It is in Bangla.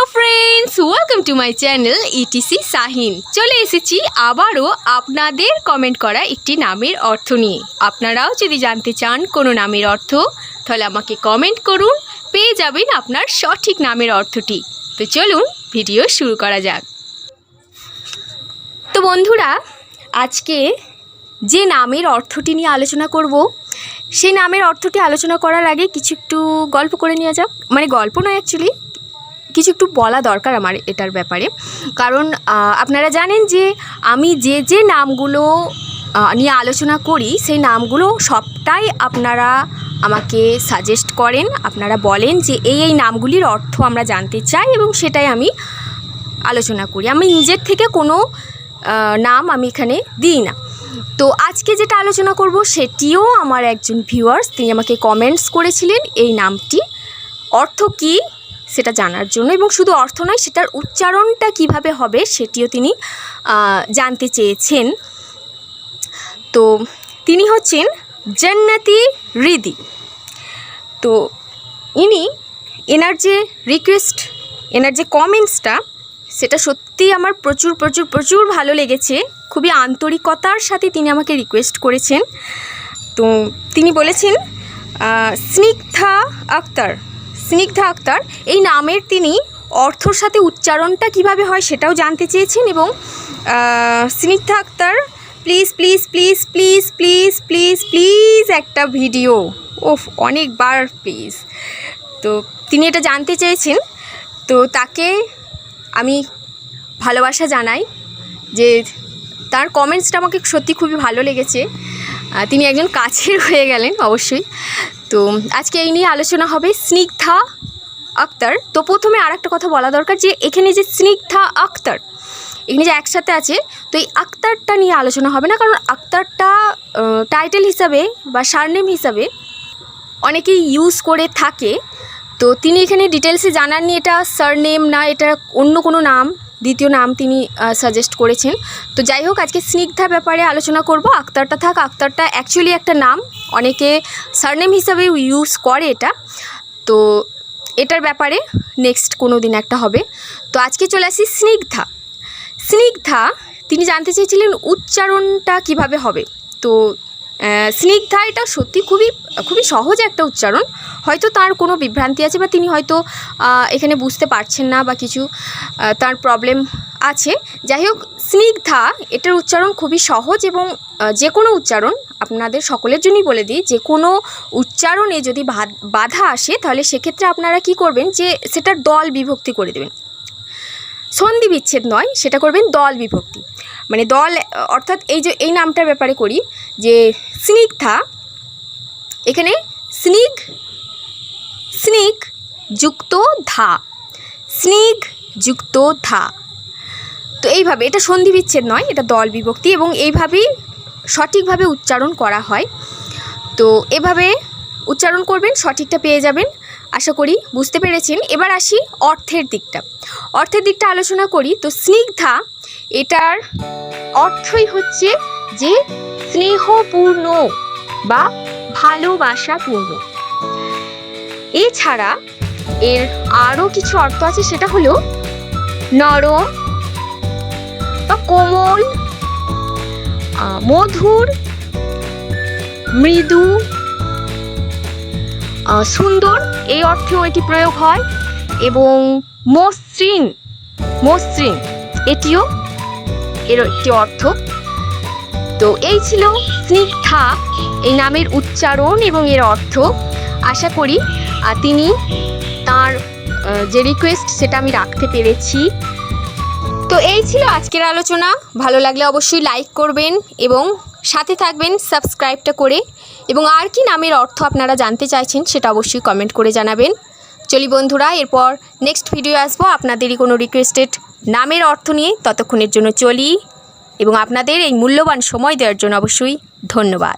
Hello friends welcome to my channel ETC Shahin চলে এসেছি আবারও আপনাদের কমেন্ট করা একটি নামের অর্থ নিয়ে। আপনারাও যদি জানতে চান কোনো নামের অর্থ, তাহলে আমাকে কমেন্ট করুন, পেয়ে যাবেন আপনার সঠিক নামের অর্থটি। তো চলুন ভিডিও শুরু করা যাক। তো বন্ধুরা, আজকে যে নামের অর্থটি নিয়ে আলোচনা করব, সেই নামের অর্থটি আলোচনা করার আগে কিছু একটু গল্প করে নেওয়া যাক। মানে গল্প নয় অ্যাকচুয়ালি কিছু একটু বলা দরকার আমার এটার ব্যাপারে। কারণ আপনারা জানেন যে আমি যে যে নামগুলো নিয়ে আলোচনা করি, সেই নামগুলো সবটাই আপনারা আমাকে সাজেস্ট করেন, আপনারা বলেন যে এই এই নামগুলির অর্থ আমরা জানতে চাই এবং সেটাই আমি আলোচনা করি। আমি নিজের থেকে কোনো নাম আমি এখানে দিই না। তো আজকে যেটা আলোচনা করব, সেটিও আমার একজন ভিউয়ার্স তিনি আমাকে কমেন্টস করেছিলেন এই নামটি। অর্থ কি? সেটা জানার জন্য এবং শুধু অর্থ নয়, সেটার উচ্চারণটা কীভাবে হবে সেটিও তিনি জানতে চেয়েছেন। তো তিনি হচ্ছেন জান্নাতি রিদি তো ইনি, এনার যে রিকোয়েস্ট এনার যে কমেন্টসটা সেটা সত্যি আমার প্রচুর প্রচুর প্রচুর ভালো লেগেছে। খুবই আন্তরিকতার সাথে তিনি আমাকে রিকোয়েস্ট করেছেন। তো তিনি বলেছেন স্নিগ্ধা আক্তার স্নিগ্ধা আক্তার, এই নামের তিনি অর্থর সাথে উচ্চারণটা কীভাবে হয় সেটাও জানতে চেয়েছেন এবং Snigdha Akter please please please please please please please একটা ভিডিও ওফ, অনেকবার প্লিজ তো তিনি এটা জানতে চেয়েছেন। তো তাকে আমি ভালোবাসা জানাই যে তার কমেন্টসটা আমাকে সত্যি খুবই ভালো লেগেছে। তিনি একজন কাছের হয়ে গেলেন অবশ্যই। তো আজকে এই নিয়ে আলোচনা হবে স্নিগ্ধা আক্তার। তো প্রথমে আর একটা কথা বলা দরকার যে এখানে যে স্নিগ্ধা আক্তার, এখানে যে একসাথে আছে, তো এই আক্তারটা নিয়ে আলোচনা হবে না, কারণ আক্তারটা টাইটেল হিসাবে বা সারনেম হিসাবে অনেকেই ইউজ করে থাকে। তো তিনি এখানে ডিটেলসে জানাননি এটা সারনেম না, এটা অন্য কোনো নাম। দ্বিতীয় নাম তিনি সাজেস্ট করেছেন। তো যাই হোক, আজকে স্নিগ্ধা ব্যাপারে আলোচনা করব। আক্তারটা থাক, আক্তারটা অ্যাকচুয়ালি একটা নাম। অনেকে সারনেম হিসাবে ইউজ করে এটা। তো এটার ব্যাপারে নেক্সট কোনো দিন একটা হবে। তো আজকে চলে আসি স্নিগ্ধা। স্নিগ্ধা, তিনি জানতে চেয়েছিলেন উচ্চারণটা কীভাবে হবে। তো স্নিগ্ধা এটা সত্যি খুবই খুবই সহজ একটা উচ্চারণ। হয়তো তার কোনো বিভ্রান্তি আছে বা তিনি হয়তো এখানে বুঝতে পারছেন না বা কিছু তার প্রবলেম আছে। যাই হোক, স্নিগ্ধা এটার উচ্চারণ খুবই সহজ এবং যে কোনো উচ্চারণ আপনাদের সকলের জন্যই বলে দিই, যে কোনো উচ্চারণে যদি বাধা আসে তাহলে সেক্ষেত্রে আপনারা কি করবেন যে সেটার দল বিভক্তি করে দেবেন। সন্ধি বিচ্ছেদ নয়, সেটা করবেন দল বিভক্তি। মানে দল, অর্থাৎ এই যে এই নামটার ব্যাপারে করি, যে স্নিগ্ধা, এখানে স্নিগ স্নিগ যুক্ত ধা স্নিগ যুক্ত ধা। তো এইভাবে, এটা সন্ধি বিচ্ছেদ নয়, এটা দল বিভক্তি এবং এইভাবেই সঠিকভাবে উচ্চারণ করা হয়। তো এভাবে উচ্চারণ করবেন, সঠিকটা পেয়ে যাবেন। আশা করি বুঝতে পেরেছেন। এবার আসি অর্থের দিকটা। অর্থের দিকটা আলোচনা করি। তো স্নিগ্ধা, এটার অর্থই হচ্ছে যে স্নেহপূর্ণ বা ভালোবাসাপূর্ণ। এছাড়া এর আরও কিছু অর্থ আছে, সেটা হলো নরম বা কোমল মধুর, মৃদু সুন্দর এই অর্থেও এটি প্রয়োগ হয় এবং মসৃণ মসৃণ, এটিও এর একটি অর্থ। তো এই ছিল স্নিগ্ধা, এই নামের উচ্চারণ এবং এর অর্থ। আশা করি তিনি তার যে রিকোয়েস্ট সেটা আমি রাখতে পেরেছি। তো এই ছিল আজকের আলোচনা। ভালো লাগলে অবশ্যই লাইক করবেন এবং সাথে থাকবেন, সাবস্ক্রাইবটা করে। এবং আর কি নামের অর্থ আপনারা জানতে চাইছেন সেটা অবশ্যই কমেন্ট করে জানাবেন। চলি বন্ধুরা, এরপর নেক্সট ভিডিও আসব। আপনাদেরই কোনো রিকোয়েস্টেড নামের অর্থ নিয়ে ততক্ষণের জন্য চলি। এবং আপনাদের এই মূল্যবান সময় দেওয়ার জন্য অবশ্যই ধন্যবাদ।